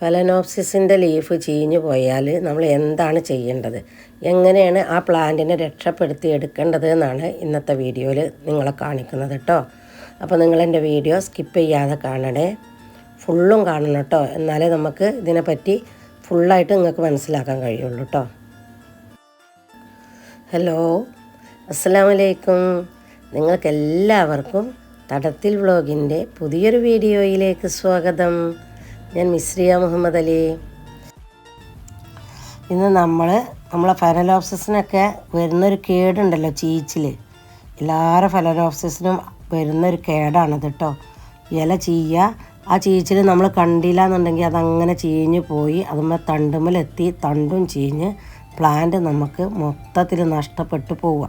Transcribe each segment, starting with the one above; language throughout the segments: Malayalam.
ഫലനോപ്സിസിന്റെ ലീഫ് ചീഞ്ഞു പോയാൽ നമ്മൾ എന്താണ് ചെയ്യേണ്ടത്? എങ്ങനെയാണ് ആ പ്ലാന്റിനെ രക്ഷപ്പെടുത്തി എടുക്കേണ്ടത് എന്നാണ് ഇന്നത്തെ വീഡിയോയിൽ നിങ്ങളെ കാണിക്കുന്നത് കേട്ടോ അപ്പോൾ നിങ്ങളെന്റെ വീഡിയോ സ്കിപ്പ് ചെയ്യാതെ കാണണേ. ഫുള്ളും കാണണം കേട്ടോ എന്നാലേ നമുക്ക് ഇതിനെപ്പറ്റി ഫുള്ളായിട്ട് നിങ്ങൾക്ക് മനസ്സിലാക്കാൻ കഴിയുള്ളൂ കേട്ടോ ഹലോ. അസ്സലാമലൈക്കും. നിങ്ങൾക്കെല്ലാവർക്കും തടത്തിൽ വ്ളോഗിന്റെ പുതിയൊരു വീഡിയോയിലേക്ക് സ്വാഗതം. ഞാൻ മിസ്രിയ മുഹമ്മദ് അലി. ഇന്ന് നമ്മൾ നമ്മളെ ഫലനോപ്സിസിനൊക്കെ വരുന്നൊരു കേടുണ്ടല്ലോ ചീച്ചിൽ എല്ലാവരും ഫലനോപ്സിസിനും വരുന്നൊരു കേടാണത് കേട്ടോ ഇല ചീയ. ആ ചീച്ചിൽ നമ്മൾ കണ്ടില്ല എന്നുണ്ടെങ്കിൽ അതങ്ങനെ ചീഞ്ഞ് പോയി അതുമ്മേ തണ്ടുമ്മലെത്തി തണ്ടും ചീഞ്ഞ് പ്ലാന്റ് നമുക്ക് മൊത്തത്തിൽ നഷ്ടപ്പെട്ടു പോവുക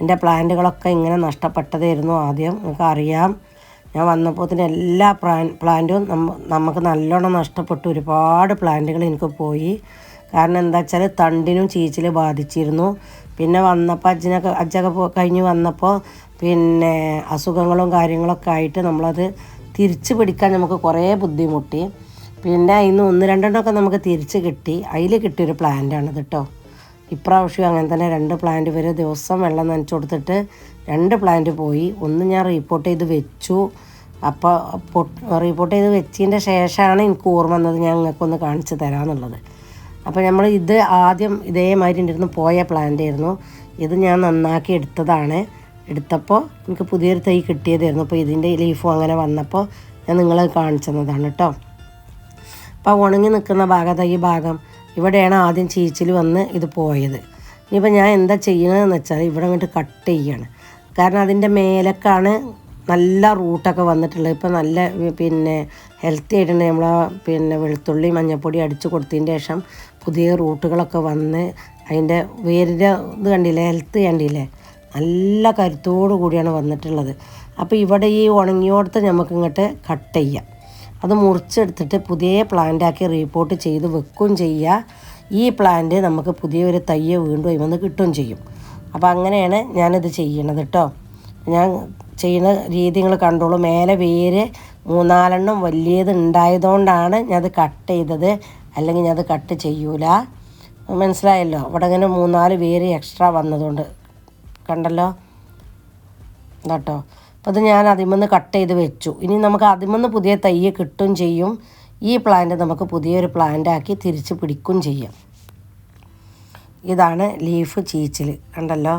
എന്റെ പ്ലാന്റുകളൊക്കെ ഇങ്ങനെ നഷ്ടപ്പെട്ടതായിരുന്നു ആദ്യം. നിങ്ങൾക്ക് അറിയാം ഞാൻ വന്നപ്പോൾ തന്നെ എല്ലാ പ്ലാൻ പ്ലാന്റും നമുക്ക് നല്ലോണം നഷ്ടപ്പെട്ടു. ഒരുപാട് പ്ലാന്റുകൾ എനിക്ക് പോയി. കാരണം എന്താ വെച്ചാൽ തണ്ടിനും ചീച്ചിൽ ബാധിച്ചിരുന്നു. പിന്നെ വന്നപ്പോൾ അജ്ജനൊക്കെ അജ്ജൊക്കെ പോ കഴിഞ്ഞ് വന്നപ്പോൾ പിന്നെ അസുഖങ്ങളും കാര്യങ്ങളൊക്കെ ആയിട്ട് നമ്മളത് തിരിച്ച് പിടിക്കാൻ നമുക്ക് കുറേ ബുദ്ധിമുട്ടി. പിന്നെ അതിന് ഒന്ന് രണ്ടെണ്ണമൊക്കെ നമുക്ക് തിരിച്ച് കിട്ടി. അതിൽ കിട്ടിയൊരു പ്ലാന്റാണ് കേട്ടോ ഇപ്രാവശ്യം അങ്ങനെ തന്നെ രണ്ട് പ്ലാന്റ് വരെ ദിവസം വെള്ളം നനച്ചു കൊടുത്തിട്ട് രണ്ട് പ്ലാന്റ് പോയി. ഒന്ന് ഞാൻ റിപ്പോർട്ട് ചെയ്ത് വെച്ചു. അപ്പോൾ റിപ്പോർട്ട് ചെയ്ത് വെച്ചതിന്റെ ശേഷമാണ് എനിക്ക് ഓർമ്മ വന്നത് ഞാൻ നിങ്ങൾക്കൊന്ന് കാണിച്ചു തരാമെന്നുള്ളത് അപ്പോൾ നമ്മൾ ഇത് ആദ്യം ഇതേമാതിരി ഇരുന്ന് പോയ പ്ലാന്റ് ആയിരുന്നു. ഇത് ഞാൻ നന്നാക്കി എടുത്തതാണ്. എടുത്തപ്പോൾ എനിക്ക് പുതിയൊരു തൈ കിട്ടിയതായിരുന്നു. അപ്പോൾ ഇതിന്റെ ലീഫും അങ്ങനെ വന്നപ്പോൾ ഞാൻ നിങ്ങളെ കാണിച്ചു തന്നതാണ് കേട്ടോ. അപ്പോൾ ഉണങ്ങി നിൽക്കുന്ന ഭാഗത്ത് ഈ ഭാഗം ഇവിടെയാണ് ആദ്യം ചീച്ചിൽ വന്ന് ഇത് പോയത്. ഇനിയിപ്പോൾ ഞാൻ എന്താ ചെയ്യണതെന്ന് വെച്ചാൽ ഇവിടെ അങ്ങോട്ട് കട്ട് ചെയ്യാണ്. കാരണം അതിന്റെ മേലക്കാണ് നല്ല റൂട്ടൊക്കെ വന്നിട്ടുള്ളത്. ഇപ്പോൾ നല്ല പിന്നെ ഹെൽത്തി ആയിട്ടുണ്ട് നമ്മൾ പിന്നെ വെളുത്തുള്ളി മഞ്ഞൾപ്പൊടി അടിച്ച് കൊടുത്തതിന് ശേഷം പുതിയ റൂട്ടുകളൊക്കെ വന്ന് അതിന്റെ വേരിന്റെ ഇത് കണ്ടില്ലേ ഹെൽത്ത് കണ്ടില്ലേ? നല്ല കരുത്തോടു കൂടിയാണ് വന്നിട്ടുള്ളത്. അപ്പോൾ ഇവിടെ ഈ ഉണങ്ങിയോടത്ത് നമുക്ക് ഇങ്ങോട്ട് കട്ട് ചെയ്യാം. അത് മുറിച്ചെടുത്തിട്ട് പുതിയ പ്ലാന്റാക്കി റീപ്പോർട്ട് ചെയ്ത് വെക്കുകയും ചെയ്യുക. ഈ പ്ലാന്റ് നമുക്ക് പുതിയൊരു തയ്യ വീണ്ടും ഇവന്ന് കിട്ടുകയും ചെയ്യും. അപ്പോൾ അങ്ങനെയാണ് ഞാനിത് ചെയ്യണത് കേട്ടോ ഞാൻ ചെയ്യുന്ന രീതി നിങ്ങൾ കണ്ടോളൂ. മേലെ വേര് മൂന്നാലെണ്ണം വലിയത് ഉണ്ടായതുകൊണ്ടാണ് ഞാനത് കട്ട് ചെയ്തത്. അല്ലെങ്കിൽ ഞാനത് കട്ട് ചെയ്യൂല. മനസ്സിലായല്ലോ? ഇവിടെ ഇങ്ങനെ മൂന്നാൽ വേര് എക്സ്ട്രാ വന്നതുകൊണ്ട്. കണ്ടല്ലോ? കേട്ടോ അപ്പോൾ അത് ഞാൻ അതിമെന്ന് കട്ട് ചെയ്ത് വെച്ചു. ഇനി നമുക്ക് അതിമെന്ന് പുതിയ തയ്യ് കിട്ടും ചെയ്യും. ഈ പ്ലാന്റ് നമുക്ക് പുതിയൊരു പ്ലാന്റാക്കി തിരിച്ച് പിടിക്കും ചെയ്യാം. ഇതാണ് ലീഫ് ചീച്ചിൽ കണ്ടല്ലോ?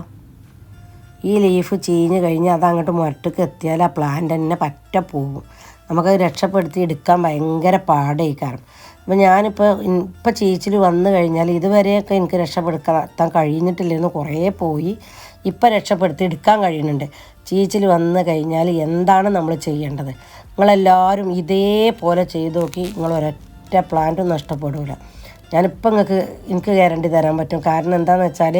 ഈ ലീഫ് ചീഞ്ഞ് കഴിഞ്ഞ് അങ്ങോട്ട് മുരട്ടക്ക് എത്തിയാൽ ആ പ്ലാന്റ് തന്നെ പറ്റ പോകും നമുക്കത് രക്ഷപ്പെടുത്തി എടുക്കാൻ ഭയങ്കര പാടായി കാരണം അപ്പോൾ ഞാനിപ്പോൾ ഇപ്പം ചീച്ചിൽ വന്നു കഴിഞ്ഞാൽ ഇതുവരെയൊക്കെ എനിക്ക് രക്ഷപ്പെടുത്താൻ കഴിഞ്ഞിട്ടില്ലെന്ന് കുറേ പോയി. ഇപ്പം രക്ഷപ്പെടുത്തി എടുക്കാൻ കഴിയുന്നുണ്ട്. ചീച്ചിൽ വന്നു കഴിഞ്ഞാൽ എന്താണ് നമ്മൾ ചെയ്യേണ്ടത്? നിങ്ങളെല്ലാവരും ഇതേപോലെ ചെയ്ത് നോക്കി നിങ്ങൾ ഒരൊറ്റ പ്ലാന്റും നഷ്ടപ്പെടില്ല ഞാനിപ്പോൾ നിങ്ങൾക്ക് എനിക്ക് ഗ്യാരണ്ടി തരാൻ പറ്റും. കാരണം എന്താണെന്ന് വെച്ചാൽ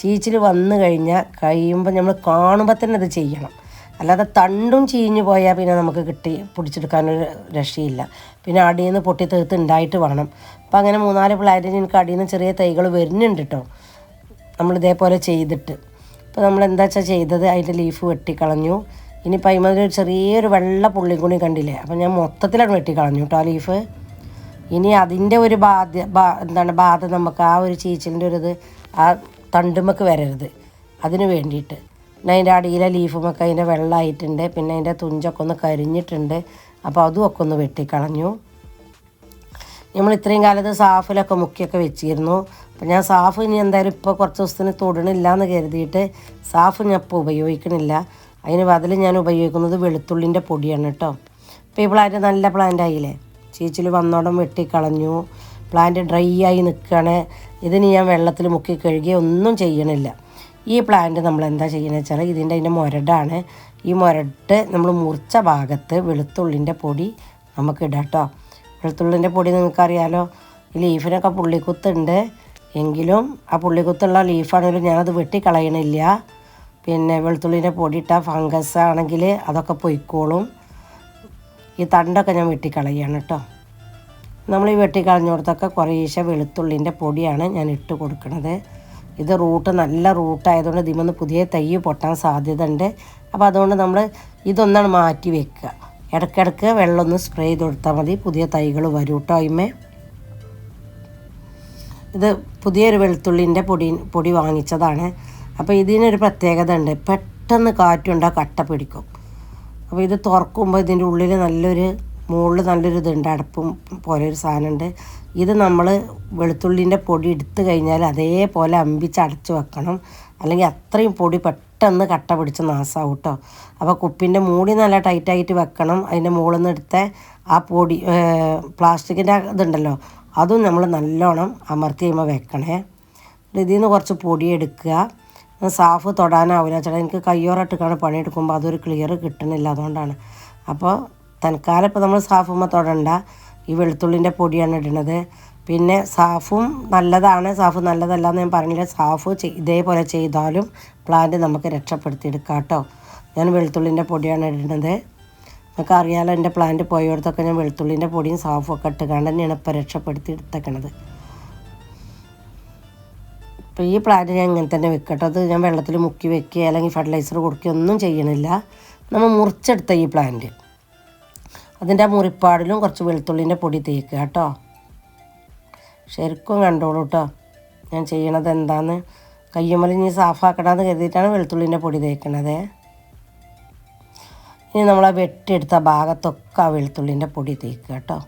ചീച്ചിൽ വന്നു കഴിഞ്ഞാൽ കഴിയുമ്പോൾ നമ്മൾ കാണുമ്പോൾ തന്നെ അത് ചെയ്യണം. അല്ലാതെ തണ്ടും ചീഞ്ഞു പോയാൽ പിന്നെ നമുക്ക് കിട്ടി പിടിച്ചെടുക്കാനൊരു രക്ഷയില്ല. പിന്നെ അടിയിൽ നിന്ന് പൊട്ടി തീർത്ത് ഉണ്ടായിട്ട് വേണം. അപ്പം അങ്ങനെ മൂന്നാൽ പ്ലാന്റിന് എനിക്ക് അടിയിൽ നിന്ന് ചെറിയ തൈകൾ വരുന്നുണ്ട് കേട്ടോ. നമ്മൾ ഇതേപോലെ ചെയ്തിട്ട്. ഇപ്പോൾ നമ്മൾ എന്താ വെച്ചാൽ ചെയ്തത്? അതിന്റെ ലീഫ് വെട്ടിക്കളഞ്ഞു. ഇനിയിപ്പോൾ ഒരു ചെറിയൊരു വെള്ള പുള്ളി കൂടി കണ്ടില്ലേ? അപ്പം ഞാൻ മൊത്തത്തിലാണ് വെട്ടിക്കളഞ്ഞു കേട്ടോ ആ ലീഫ് ഇനി അതിന്റെ ഒരു ബാ എന്താണ് ബാധ നമുക്ക് ആ ഒരു ചീച്ചിലിന്റെ ഒരു ഇത് ആ തണ്ടുമക്ക് വരരുത്. അതിന് വേണ്ടിയിട്ട്. പിന്നെ അതിന്റെ അടിയിലെ ലീഫുമൊക്കെ അതിന്റെ വെള്ളമായിട്ടുണ്ട് പിന്നെ അതിന്റെ തുഞ്ചൊക്കെ ഒന്ന് കരിഞ്ഞിട്ടുണ്ട്. അപ്പോൾ അതും ഒക്കെ ഒന്ന് വെട്ടിക്കളഞ്ഞു. നമ്മൾ ഇത്രയും കാലത്ത് സാഫിലൊക്കെ മുക്കിയൊക്കെ വെച്ചിരുന്നു. അപ്പം ഞാൻ സാഫ് ഇനി എന്തായാലും ഇപ്പോൾ കുറച്ച് ദിവസത്തിന് തൊടണില്ല എന്ന് കരുതിയിട്ട് സാഫ് ഞാൻ ഇപ്പോൾ ഉപയോഗിക്കണില്ല. അതിന് ബദൽ ഞാൻ ഉപയോഗിക്കുന്നത് വെളുത്തുള്ളിന്റെ പൊടിയാണ് കേട്ടോ ഇപ്പോൾ ഈ പ്ലാന്റ് നല്ല പ്ലാന്റ് ആയില്ലേ? ചീച്ചിൽ വന്നോടം വെട്ടിക്കളഞ്ഞു പ്ലാന്റ് ഡ്രൈ ആയി നിൽക്കുകയാണ് ഇതിന് ഞാൻ വെള്ളത്തിൽ മുക്കി കഴുകി ഒന്നും ചെയ്യണില്ല. ഈ പ്ലാന്റ് നമ്മൾ എന്താ ചെയ്യണമെന്ന് വെച്ചാൽ ഇതിന്റെ അതിന്റെ മുരടാണ്. ഈ മുരട്ട് നമ്മൾ മുറിച്ച ഭാഗത്ത് വെളുത്തുള്ളിന്റെ പൊടി നമുക്ക് ഇടാം കേട്ടോ വെളുത്തുള്ളിന്റെ പൊടി നിങ്ങൾക്കറിയാലോ. ഈ ലീഫിനൊക്കെ പുള്ളിക്കുത്തുണ്ട്. എങ്കിലും ആ പുള്ളിക്കുത്തുള്ള ലീഫാണെങ്കിലും ഞാനത് വെട്ടിക്കളയണില്ല. പിന്നെ വെളുത്തുള്ളിന്റെ പൊടി ഇട്ടാൽ ഫംഗസ് ആണെങ്കിൽ അതൊക്കെ പൊയ്ക്കോളും. ഈ തണ്ടൊക്കെ ഞാൻ വെട്ടിക്കളയാണ് കേട്ടോ. നമ്മൾ ഈ വെട്ടിക്കളഞ്ഞോടത്തൊക്കെ കുറേശ്ശെ വെളുത്തുള്ളിന്റെ പൊടിയാണ് ഞാൻ ഇട്ട് കൊടുക്കുന്നത് ഇത് റൂട്ട് നല്ല റൂട്ടായതുകൊണ്ട് ഇതിമന്ന് പുതിയ തൈ പൊട്ടാൻ സാധ്യത ഉണ്ട് അപ്പോൾ അതുകൊണ്ട് നമ്മൾ ഇതൊന്നാണ് മാറ്റി വെക്കുക. ഇടയ്ക്കിടയ്ക്ക് വെള്ളം ഒന്ന് സ്പ്രേ ചെയ്ത് കൊടുത്താൽ മതി. പുതിയ തൈകൾ വരും കേട്ടോ അതിമേ ഇത് പുതിയൊരു വെളുത്തുള്ളിന്റെ പൊടി പൊടി വാങ്ങിച്ചതാണ്. അപ്പോൾ ഇതിനൊരു പ്രത്യേകത ഉണ്ട്. പെട്ടെന്ന് കാറ്റുണ്ടാ കട്ട പിടിക്കും. അപ്പോൾ ഇത് തുറക്കുമ്പോൾ ഇതിന്റെ ഉള്ളിൽ നല്ലൊരു മുകളിൽ നല്ലൊരു ഇതുണ്ട്. അടപ്പും പോലെ ഒരു സാധനമുണ്ട്. ഇത് നമ്മൾ വെളുത്തുള്ളിന്റെ പൊടി എടുത്തു കഴിഞ്ഞാൽ അതേപോലെ അമ്പിച്ച് അടച്ചു വെക്കണം. അല്ലെങ്കിൽ അത്രയും പൊടി പെട്ടെന്ന് കട്ട പിടിച്ച് നാസാവും കേട്ടോ അപ്പോൾ കുപ്പിന്റെ മൂടി നല്ല ടൈറ്റായിട്ട് വെക്കണം. അതിന്റെ മുകളിൽ നിന്ന് എടുത്ത ആ പൊടി പ്ലാസ്റ്റിക്കിന്റെ ഇതുണ്ടല്ലോ അതും നമ്മൾ നല്ലോണം അമർത്തി കഴിയുമ്പോൾ വെക്കണേ. ഇതിൽ നിന്ന് കുറച്ച് പൊടി എടുക്കുക. സാഫ് തൊടാനാവില്ല ചേട്ടാ എനിക്ക് കയ്യോറിട്ടിട്ടാണ് പണിയെടുക്കുമ്പോൾ അതൊരു ക്ലിയർ കിട്ടണില്ല അതുകൊണ്ടാണ്. അപ്പോൾ തൽക്കാലം ഇപ്പോൾ നമ്മൾ സാഫുമ്മ തൊടണ്ട. ഈ വെളുത്തുള്ളിന്റെ പൊടിയാണ് ഇടുന്നത് പിന്നെ സാഫും നല്ലതാണ്. സാഫ് നല്ലതല്ല എന്ന് ഞാൻ പറഞ്ഞില്ല. സാഫ് ഇതേപോലെ ചെയ്താലും പ്ലാന്റ് നമുക്ക് രക്ഷപ്പെടുത്തിയെടുക്കാം കേട്ടോ ഞാൻ വെളുത്തുള്ളിന്റെ പൊടിയാണ് ഇടുന്നത്. നിങ്ങൾക്ക് അറിയാലോ എന്റെ പ്ലാന്റ് പോയടത്തൊക്കെ ഞാൻ വെളുത്തുള്ളിന്റെ പൊടിയും സാഫും ഒക്കെ ഇട്ടുകൊണ്ട് തന്നെയാണ് ഇപ്പോൾ രക്ഷപ്പെടുത്തി എടുത്തേക്കണത് ഇപ്പോൾ ഈ പ്ലാന്റ് ഞാൻ ഇങ്ങനെ തന്നെ വെക്കട്ടോ. അത് ഞാൻ വെള്ളത്തിൽ മുക്കി വെക്കുക അല്ലെങ്കിൽ ഫെർട്ടിലൈസർ കൊടുക്കുക ഒന്നും ചെയ്യണില്ല. നമ്മൾ മുറിച്ചെടുത്ത ഈ പ്ലാന്റ് അതിന്റെ മുറിപ്പാടിലും കുറച്ച് വെളുത്തുള്ളിന്റെ പൊടി തേക്കുക കേട്ടോ. ശരിക്കും കണ്ടോളൂ കേട്ടോ. ഞാൻ ചെയ്യണത് എന്താന്ന്? കയ്യുമ്മൽ ഇനി സാഫാക്കണമെന്ന് കരുതിയിട്ടാണ് വെളുത്തുള്ളിന്റെ പൊടി തേക്കണത്. ഇനി നമ്മൾ ആ വെട്ടിയെടുത്ത ഭാഗത്തൊക്കെ ആ വെളുത്തുള്ളിന്റെ പൊടി തേക്കുക കേട്ടോ.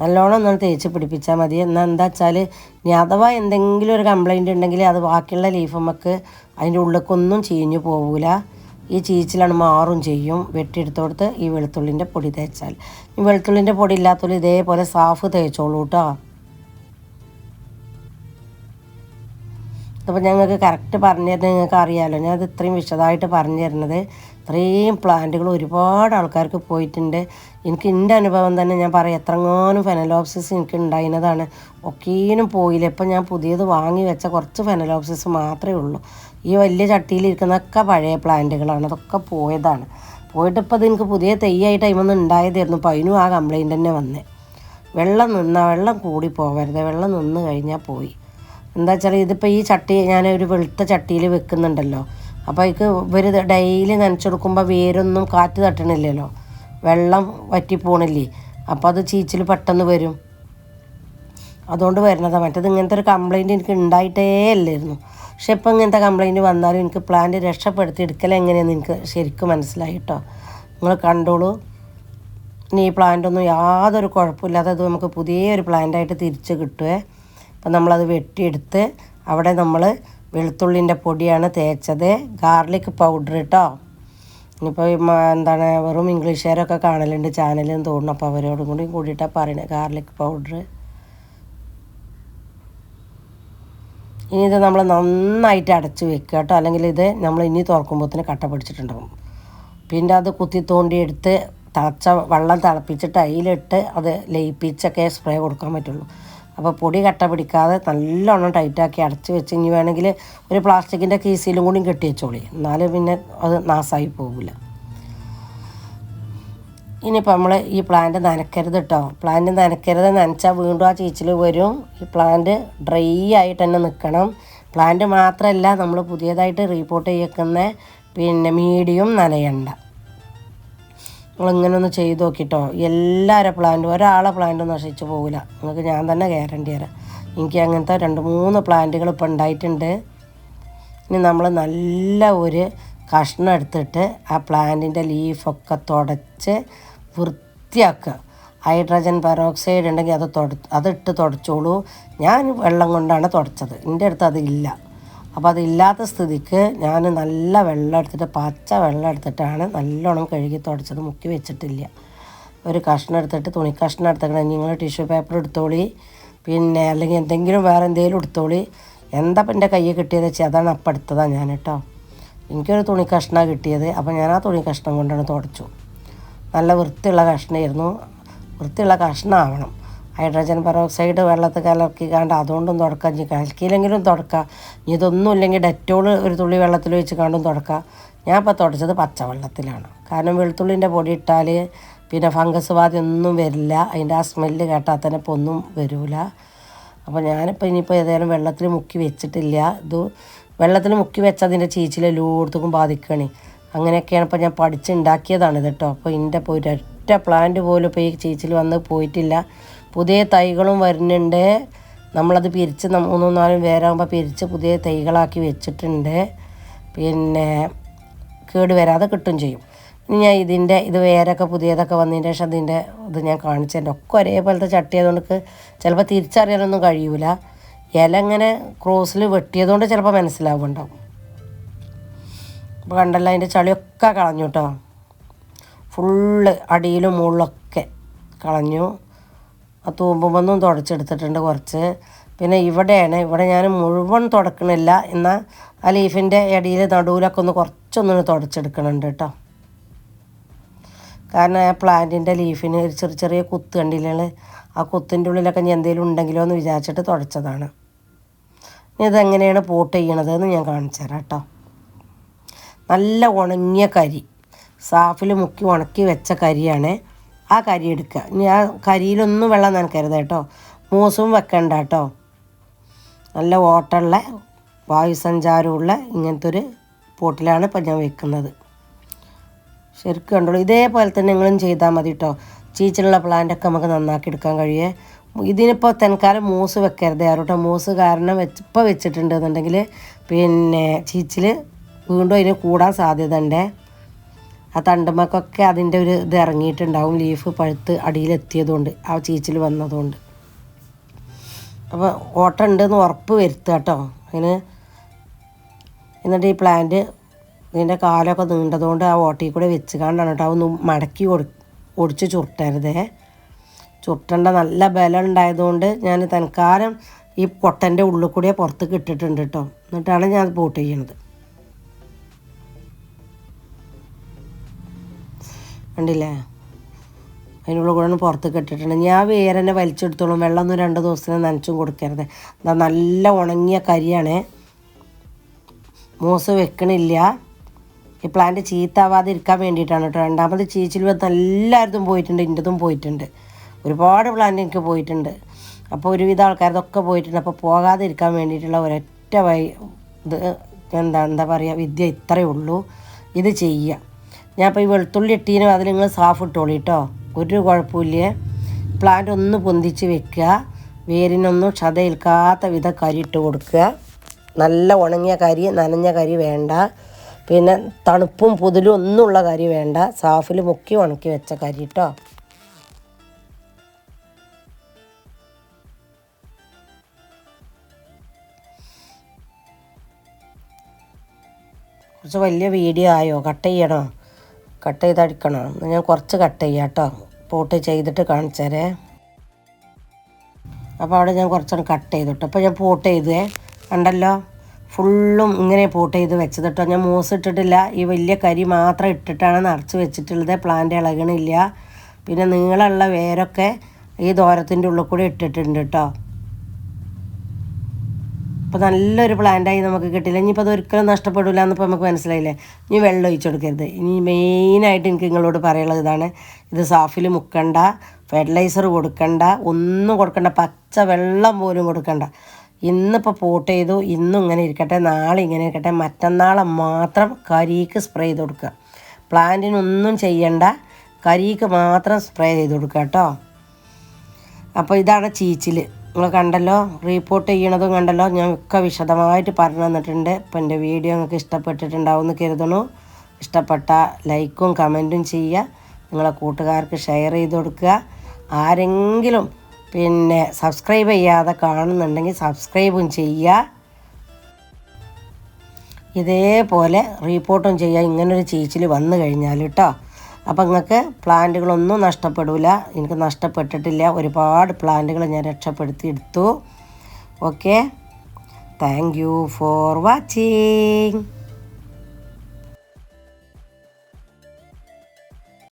നല്ലോണം ഒന്ന് തേച്ച് പിടിപ്പിച്ചാൽ മതി. എന്നാൽ എന്താ വെച്ചാൽ ഇനി അഥവാ എന്തെങ്കിലും ഒരു കംപ്ലൈന്റ് ഉണ്ടെങ്കിൽ അത് ബാക്കിയുള്ള ലീഫുമ്മക്ക് അതിന്റെ ഉള്ളിലേക്കൊന്നും ചീഞ്ഞു പോവില്ല ഈ ചീച്ചിലാണ് മാറും ചെയ്യും. വെട്ടിയെടുത്തോടുത്ത് ഈ വെളുത്തുള്ളിന്റെ പൊടി തേച്ചാൽ. ഈ വെളുത്തുള്ളിന്റെ പൊടി ഇല്ലാത്തവർ ഇതേപോലെ സാഫ് തേച്ചോളൂ കേട്ടോ അപ്പോൾ ഞങ്ങൾക്ക് കറക്റ്റ് പറഞ്ഞു തരുന്നത് നിങ്ങൾക്ക് അറിയാമല്ലോ ഞാനത് ഇത്രയും വിശദമായിട്ട് പറഞ്ഞു തരുന്നത്. ഇത്രയും പ്ലാന്റുകൾ ഒരുപാട് ആൾക്കാർക്ക് പോയിട്ടുണ്ട്. എനിക്ക് എന്റെ അനുഭവം തന്നെ ഞാൻ പറയാം. എത്രങ്ങാനും ഫെനലോപ്സിസ് എനിക്ക് ഉണ്ടായിരുന്നതാണ് ഒക്കേനും പോയില്ല. ഇപ്പം ഞാൻ പുതിയത് വാങ്ങി വെച്ച കുറച്ച് ഫെനലോപ്സിസ് മാത്രമേ ഉള്ളൂ. ഈ വലിയ ചട്ടിയിലിരിക്കുന്നതൊക്കെ പഴയ പ്ലാന്റുകളാണ്. അതൊക്കെ പോയതാണ്. പോയിട്ട് ഇപ്പോൾ അത് എനിക്ക് പുതിയ തെയ്യായിട്ട് ടൈമൊന്നും ഉണ്ടായതായിരുന്നു അപ്പോൾ അതിനും ആ കംപ്ലൈന്റ് തന്നെ വന്നേ. വെള്ളം നിന്നാൽ വെള്ളം കൂടി പോകരുത് വെള്ളം നിന്ന് കഴിഞ്ഞാൽ പോയി. എന്താ വെച്ചാൽ ഇതിപ്പോൾ ഈ ചട്ടി ഞാൻ ഒരു വെളുത്ത ചട്ടിയിൽ വെക്കുന്നുണ്ടല്ലോ. അപ്പോൾ അതിക്ക് ഇവർ ഡെയിലി നനച്ചെടുക്കുമ്പോൾ വേരൊന്നും കാറ്റ് തട്ടണില്ലല്ലോ. വെള്ളം വറ്റിപ്പോണില്ലേ? അപ്പോൾ അത് ചീച്ചിൽ പെട്ടെന്ന് വരും. അതുകൊണ്ട് വരുന്നതാണ് മറ്റത്. ഇങ്ങനത്തെ ഒരു കംപ്ലൈന്റ് എനിക്ക് ഉണ്ടായിട്ടേ അല്ലായിരുന്നു പക്ഷെ ഇപ്പം ഇങ്ങനത്തെ കംപ്ലൈന്റ് വന്നാലും എനിക്ക് പ്ലാന്റ് രക്ഷപ്പെടുത്തി എടുക്കൽ എങ്ങനെയാണെന്ന് എനിക്ക് ശരിക്കും മനസ്സിലായി കേട്ടോ നിങ്ങൾ കണ്ടോളൂ. ഇനി ഈ പ്ലാന്റൊന്നും യാതൊരു കുഴപ്പമില്ലാതെ അത് നമുക്ക് പുതിയൊരു പ്ലാന്റായിട്ട് തിരിച്ച് കിട്ടുമേ അപ്പം നമ്മളത് വെട്ടിയെടുത്ത് അവിടെ നമ്മൾ വെളുത്തുള്ളിന്റെ പൊടിയാണ് തേച്ചത്. ഗാർലിക് പൗഡർ കേട്ടോ ഇനിയിപ്പോൾ എന്താണ് വെറും ഇംഗ്ലീഷുകാരൊക്കെ കാണലുണ്ട് ചാനലെന്ന് തോന്നുന്നു. അപ്പോൾ അവരോടും കൂടി കൂടിയിട്ടാണ് പറയുന്നത് ഗാർലിക് പൗഡർ ഇനി ഇത് നമ്മൾ നന്നായിട്ട് അടച്ച് വെക്കുക കേട്ടോ. അല്ലെങ്കിൽ ഇത് നമ്മൾ ഇനി തുറക്കുമ്പോഴത്തേന് കട്ട പിടിച്ചിട്ടുണ്ടാകും പിന്നെ അത് കുത്തി തോണ്ടി എടുത്ത് തിളച്ച വെള്ളം തിളപ്പിച്ചിട്ട് അതിലിട്ട് അത് ലയിപ്പിച്ചൊക്കെ സ്പ്രേ കൊടുക്കാൻ പറ്റുള്ളൂ. അപ്പോൾ പൊടി കട്ട പിടിക്കാതെ നല്ലോണം ടൈറ്റാക്കി അടച്ച് വെച്ച് ഇനി വേണമെങ്കിൽ ഒരു പ്ലാസ്റ്റിക്കിന്റെ കീസിലും കൂടി കെട്ടി വെച്ചോളി. എന്നാലും പിന്നെ അത് നാസായി പോകില്ല ഇനിയിപ്പോൾ നമ്മൾ ഈ പ്ലാന്റ് നനക്കരുത് കേട്ടോ പ്ലാന്റ് നനയ്ക്കരുത് നനച്ചാൽ വീണ്ടും ആ ചീച്ചിൽ വരും. ഈ പ്ലാന്റ് ഡ്രൈ ആയിട്ട് തന്നെ നിൽക്കണം പ്ലാന്റ് മാത്രമല്ല നമ്മൾ പുതിയതായിട്ട് റീപോർട്ട് ചെയ്യിക്കുന്ന പിന്നെ മീഡിയം നനയണ്ട. നിങ്ങളിങ്ങനെ ഒന്ന് ചെയ്ത് നോക്കിട്ടോ. എല്ലാവരുടെ പ്ലാന്റും ഒരാളെ പ്ലാന്റും നശിച്ചു പോകില്ല നിങ്ങൾക്ക് ഞാൻ തന്നെ ഗ്യാരണ്ടി തരാം. എനിക്ക് അങ്ങനത്തെ രണ്ട് മൂന്ന് പ്ലാന്റുകൾ ഇപ്പോൾ ഉണ്ടായിട്ടുണ്ട്. ഇനി നമ്മൾ നല്ല ഒരു കഷ്ണം എടുത്തിട്ട് ആ പ്ലാന്റിന്റെ ലീഫൊക്കെ തുടച്ച് വൃത്തിയാക്കുക. ഹൈഡ്രജൻ പെറോക്സൈഡ് ഉണ്ടെങ്കിൽ അത് തുട അതിട്ട് തുടച്ചോളൂ. ഞാൻ വെള്ളം കൊണ്ടാണ് തുടച്ചത്. എന്റെ അടുത്ത് അതില്ല അപ്പോൾ അതില്ലാത്ത സ്ഥിതിക്ക് ഞാൻ നല്ല വെള്ളം എടുത്തിട്ട് പച്ച വെള്ളം എടുത്തിട്ടാണ് നല്ലോണം കഴുകി തുടച്ചത് മുക്കി വെച്ചിട്ടില്ല. ഒരു കഷ്ണം എടുത്തിട്ട് തുണി കഷ്ണം എടുത്തേക്കണം നിങ്ങൾ ടിഷ്യൂ പേപ്പർ എടുത്തോളി പിന്നെ അല്ലെങ്കിൽ എന്തെങ്കിലും വേറെ എന്തെങ്കിലും എടുത്തോളി. എന്താ ഇപ്പം എന്റെ കയ്യിൽ കിട്ടിയത് വെച്ചാൽ അതാണ് അപ്പം എടുത്തതാണ് ഞാൻ കേട്ടോ. എനിക്കൊരു തുണി കഷ്ണമാണ് കിട്ടിയത് അപ്പോൾ ഞാൻ ആ തുണി കഷ്ണം കൊണ്ടാണ് തുടച്ചു. നല്ല വൃത്തിയുള്ള കഷ്ണമായിരുന്നു വൃത്തിയുള്ള കഷ്ണമാവണം ഹൈഡ്രജൻ പെറോക്സൈഡ് വെള്ളത്തിൽ കലക്കി കണ്ട് അതുകൊണ്ടും തുടക്കാം. ഇനി കലക്കിയില്ലെങ്കിലും തുടക്കാം. ഇനി ഇതൊന്നും ഇല്ലെങ്കിൽ ഡെറ്റോൾ ഒരു തുള്ളി വെള്ളത്തിൽ വെച്ച് കണ്ടും തുടക്കാം. ഞാൻ ഇപ്പോൾ തുടച്ചത് പച്ചവെള്ളത്തിലാണ്. കാരണം വെളുത്തുള്ളിന്റെ പൊടി ഇട്ടാൽ പിന്നെ ഫംഗസ് ബാധ ഒന്നും വരില്ല. അതിന്റെ ആ സ്മെല്ല് കേട്ടാൽ തന്നെ ഇപ്പോൾ ഒന്നും വരില്ല അപ്പോൾ ഞാനിപ്പോൾ ഇനിയിപ്പോൾ ഏതായാലും വെള്ളത്തിൽ മുക്കി വെച്ചിട്ടില്ല. ഇത് വെള്ളത്തിൽ മുക്കി വെച്ചാൽ അതിന്റെ ചീച്ചിൽ എല്ലായിടത്തും ബാധിക്കുകയാണ് അങ്ങനെയൊക്കെയാണ് ഇപ്പോൾ ഞാൻ പഠിച്ചുണ്ടാക്കിയതാണ് ഇത് കേട്ടോ. അപ്പോൾ ഇതിന്റെ ഇപ്പോൾ ഒരൊറ്റ പ്ലാന്റ് പോലും ഇപ്പോൾ ഈ ചീച്ചിൽ വന്ന് പോയിട്ടില്ല. പുതിയ തൈകളും വരുന്നുണ്ട്. നമ്മളത് പിരിച്ച് മൂന്നും നാലും പേരാകുമ്പോൾ പിരിച്ച് പുതിയ തൈകളാക്കി വെച്ചിട്ടുണ്ട്. പിന്നെ കേട് വരാതെ കിട്ടും ചെയ്യും. ഇനി ഞാൻ ഇതിന്റെ ഇത് വേരൊക്കെ പുതിയതൊക്കെ വന്നതിന് ശേഷം അതിന്റെ ഇത് ഞാൻ കാണിച്ചതിന്റെ ഒക്കെ ഒരേപോലത്തെ ചട്ടി ആയതുകൊണ്ട് ചിലപ്പോൾ തിരിച്ചറിയാനൊന്നും കഴിയൂല. ഇല ഇങ്ങനെ ക്രോസിൽ വെട്ടിയതുകൊണ്ട് ചിലപ്പോൾ മനസ്സിലാവുന്നുണ്ടാവും അപ്പോൾ കണ്ടല്ലോ അതിന്റെ ചളിയൊക്കെ കളഞ്ഞു കേട്ടോ ഫുള്ള് അടിയിലും മുകളിലൊക്കെ കളഞ്ഞു. ആ തൂമ്പുമൊന്നും തുടച്ചെടുത്തിട്ടുണ്ട് കുറച്ച്. പിന്നെ ഇവിടെയാണ് ഇവിടെ ഞാൻ മുഴുവൻ തുടക്കണില്ല. എന്നാൽ ആ ലീഫിന്റെ ഇടയിൽ നടുവിലൊക്കെ ഒന്ന് കുറച്ചൊന്നും തുടച്ചെടുക്കണുണ്ട് കേട്ടോ. കാരണം ആ പ്ലാന്റിന്റെ ലീഫിന് ഒരു ചെറിയ ചെറിയ കുത്ത് കണ്ടില്ലേ ആ കുത്തിന്റെ ഉള്ളിലൊക്കെ ഇനി എന്തെങ്കിലും ഉണ്ടെങ്കിലോ എന്ന് വിചാരിച്ചിട്ട് തുടച്ചതാണ്. ഇനി ഇതെങ്ങനെയാണ് പോട്ട് ചെയ്യണത് എന്ന് ഞാൻ കാണിച്ചു തരാം കേട്ടോ. നല്ല ഉണങ്ങിയ കരി. സാഫിൽ മുക്കി ഉണക്കി വെച്ച കരിയാണ്. ആ കരി എടുക്കുക. ഇനി ആ കരിയിലൊന്നും വെള്ളം നനക്കരുത് കേട്ടോ. മൂസും വെക്കണ്ട കേട്ടോ. നല്ല ഓട്ടമുള്ള വായുസഞ്ചാരമുള്ള ഇങ്ങനത്തെ ഒരു പോട്ടിലാണ് ഇപ്പം ഞാൻ വെക്കുന്നത്. ശരിക്കും കണ്ടോളൂ. ഇതേപോലെ തന്നെ നിങ്ങളും ചെയ്താൽ മതി കേട്ടോ. ചീച്ചിലുള്ള പ്ലാന്റൊക്കെ നമുക്ക് നന്നാക്കി എടുക്കാൻ കഴിയേ. ഇതിനിപ്പോൾ തൽക്കാലം മൂസ് വെക്കരുത്. ആരോട്ടോ മൂസ് കാരണം വെച്ച് ഇപ്പോൾ വെച്ചിട്ടുണ്ടെന്നുണ്ടെങ്കിൽ പിന്നെ ചീച്ചിൽ വീണ്ടും അതിന് കൂടാൻ സാധ്യത ഉണ്ട് ആ തണ്ടുമ്മക്കൊക്കെ അതിന്റെ ഒരു ഇത് ഇറങ്ങിയിട്ടുണ്ടാവും. ലീഫ് പഴുത്ത് അടിയിലെത്തിയതുകൊണ്ട് ആ ചീച്ചിൽ വന്നതുകൊണ്ട്. അപ്പോൾ ഓട്ടമുണ്ടെന്ന് ഉറപ്പ് വരുത്തുക കേട്ടോ. അതിന് എന്നിട്ട് ഈ പ്ലാന്റ് ഇതിന്റെ കാലൊക്കെ നീണ്ടതുകൊണ്ട് ആ ഓട്ടയിൽ കൂടെ വെച്ച് കാണാണ് കേട്ടോ. ഒന്ന് മടക്കി കൊടു ഒടിച്ച് ചുരുട്ടരുതേ. ചുരുട്ടേണ്ട നല്ല ബലം ഉണ്ടായതുകൊണ്ട് ഞാൻ തൽക്കാലം ഈ പൊട്ടന്റെ ഉള്ളിൽ കൂടെ പുറത്ത് കിട്ടിയിട്ടുണ്ട് കേട്ടോ. എന്നിട്ടാണ് ഞാൻ പോട്ട് ചെയ്യണത് കണ്ടില്ലേ? അതിനുള്ള കൂടെ ഒന്ന് കെട്ടിട്ടുണ്ട് ഞാൻ വേരനെ വലിച്ചെടുത്തോളും. വെള്ളം ഒന്നും രണ്ട് ദിവസത്തിന് നനച്ചും കൊടുക്കരുത്. എന്താ നല്ല ഉണങ്ങിയ കരിയാണ്. മൂസ് വെക്കണില്ല. ഈ പ്ലാന്റ് ചീത്താവാതിരിക്കാൻ വേണ്ടിയിട്ടാണ് കേട്ടോ. രണ്ടാമത് ചീച്ചിൽ വന്ന് എല്ലായിടത്തും പോയിട്ടുണ്ട്. ഇന്റെതും പോയിട്ടുണ്ട്. ഒരുപാട് പ്ലാന്റ് എനിക്ക് പോയിട്ടുണ്ട്. അപ്പോൾ ഒരുവിധ ആൾക്കാരതൊക്കെ പോയിട്ടുണ്ട്. അപ്പോൾ പോകാതെ ഇരിക്കാൻ വേണ്ടിയിട്ടുള്ള ഒരൊറ്റ വഴി ഇത് എന്താ എന്താ പറയുക വിദ്യ ഇത്രയേ ഉള്ളൂ. ഇത് ചെയ്യുക. ഞാൻ ഇപ്പോൾ ഈ വെളുത്തുള്ളി ഇട്ടീനും അതിൽ നിങ്ങൾ സാഫ് ഇട്ടോളി കേട്ടോ ഒരു കുഴപ്പമില്ല പ്ലാന്റ് ഒന്ന് പൊന്തിച്ച് വെക്കുക വേരിനൊന്നും ക്ഷതയേൽക്കാത്ത വിധം കരി ഇട്ട് കൊടുക്കുക നല്ല ഉണങ്ങിയ കരി നനഞ്ഞ കരി വേണ്ട. പിന്നെ തണുപ്പും പുതിലും ഒന്നുമുള്ള കരി വേണ്ട. സാഫിൽ മുക്കി ഉണക്കി വെച്ച കരി കേട്ടോ കുറച്ച് വലിയ വീഡിയോ ആയോ? കട്ട് ചെയ്യണോ? കട്ട് ചെയ്ത് അഴിക്കണം ഞാൻ കുറച്ച് കട്ട് ചെയ്യാം കേട്ടോ പോട്ട് ചെയ്തിട്ട് കാണിച്ചേരേ. അപ്പോൾ അവിടെ ഞാൻ കുറച്ചൊന്ന് കട്ട് ചെയ്തിട്ടു അപ്പോൾ ഞാൻ പോട്ട് ചെയ്തേ. കണ്ടല്ലോ? ഫുള്ളും ഇങ്ങനെ പോട്ട് ചെയ്ത് വെച്ചത് കേട്ടോ ഞാൻ മൂസ് ഇട്ടിട്ടില്ല. ഈ വലിയ കരി മാത്രം ഇട്ടിട്ടാണ് നിറച്ച് വെച്ചിട്ടുള്ളത്. പ്ലാന്റ് ഇളകണില്ല. പിന്നെ നീളമുള്ള വേരൊക്കെ ഈ ദോരത്തിന്റെ ഉള്ളിൽ കൂടി ഇട്ടിട്ടുണ്ട് കേട്ടോ അപ്പോൾ നല്ലൊരു പ്ലാന്റായി നമുക്ക് കിട്ടില്ല ഇനിയിപ്പോൾ അത് ഒരിക്കലും നഷ്ടപ്പെടില്ല എന്നിപ്പോൾ നമുക്ക് മനസ്സിലായില്ലേ? ഇനി വെള്ളം ഒഴിച്ചു കൊടുക്കരുത്. ഇനി മെയിനായിട്ട് എനിക്ക് നിങ്ങളോട് പറയാനുള്ളത് ഇതാണ്. ഇത് സാഫിൽ മുക്കണ്ട ഫെർട്ടിലൈസർ കൊടുക്കണ്ട ഒന്നും കൊടുക്കണ്ട പച്ച വെള്ളം പോലും കൊടുക്കണ്ട. ഇന്നിപ്പോൾ പോട്ട് ചെയ്തു ഇന്നും ഇങ്ങനെ ഇരിക്കട്ടെ നാളെ ഇങ്ങനെ ഇരിക്കട്ടെ മറ്റന്നാളെ മാത്രം കരിക്ക് സ്പ്രേ ചെയ്ത് കൊടുക്കുക. പ്ലാന്റിനൊന്നും ചെയ്യണ്ട കരിക്ക് മാത്രം സ്പ്രേ ചെയ്ത് കൊടുക്കുക കേട്ടോ. അപ്പോൾ ഇതാണ് ചീച്ചിൽ നിങ്ങൾ കണ്ടല്ലോ റീപ്പോർട്ട് ചെയ്യണതും കണ്ടല്ലോ. ഞാൻ ഒക്കെ വിശദമായിട്ട് പറഞ്ഞു തന്നിട്ടുണ്ട്. അപ്പോൾ എന്റെ വീഡിയോ നിങ്ങൾക്ക് ഇഷ്ടപ്പെട്ടിട്ടുണ്ടാവും എന്ന് കരുതണു ഇഷ്ടപ്പെട്ട ലൈക്കും കമന്റും ചെയ്യുക. നിങ്ങളെ കൂട്ടുകാർക്ക് ഷെയർ ചെയ്ത് കൊടുക്കുക. ആരെങ്കിലും പിന്നെ സബ്സ്ക്രൈബ് ചെയ്യാതെ കാണുന്നുണ്ടെങ്കിൽ സബ്സ്ക്രൈബും ചെയ്യുക. ഇതേപോലെ റീപ്പോർട്ടും ചെയ്യുക. ഇങ്ങനൊരു ചീച്ചിൽ വന്നു കഴിഞ്ഞാൽ കേട്ടോ അപ്പം നിങ്ങൾക്ക് പ്ലാന്റുകളൊന്നും നഷ്ടപ്പെടില്ല എനിക്ക് നഷ്ടപ്പെട്ടിട്ടില്ല. ഒരുപാട് പ്ലാന്റുകൾ ഞാൻ രക്ഷപ്പെടുത്തി എടുത്തു. Okay thank you for watching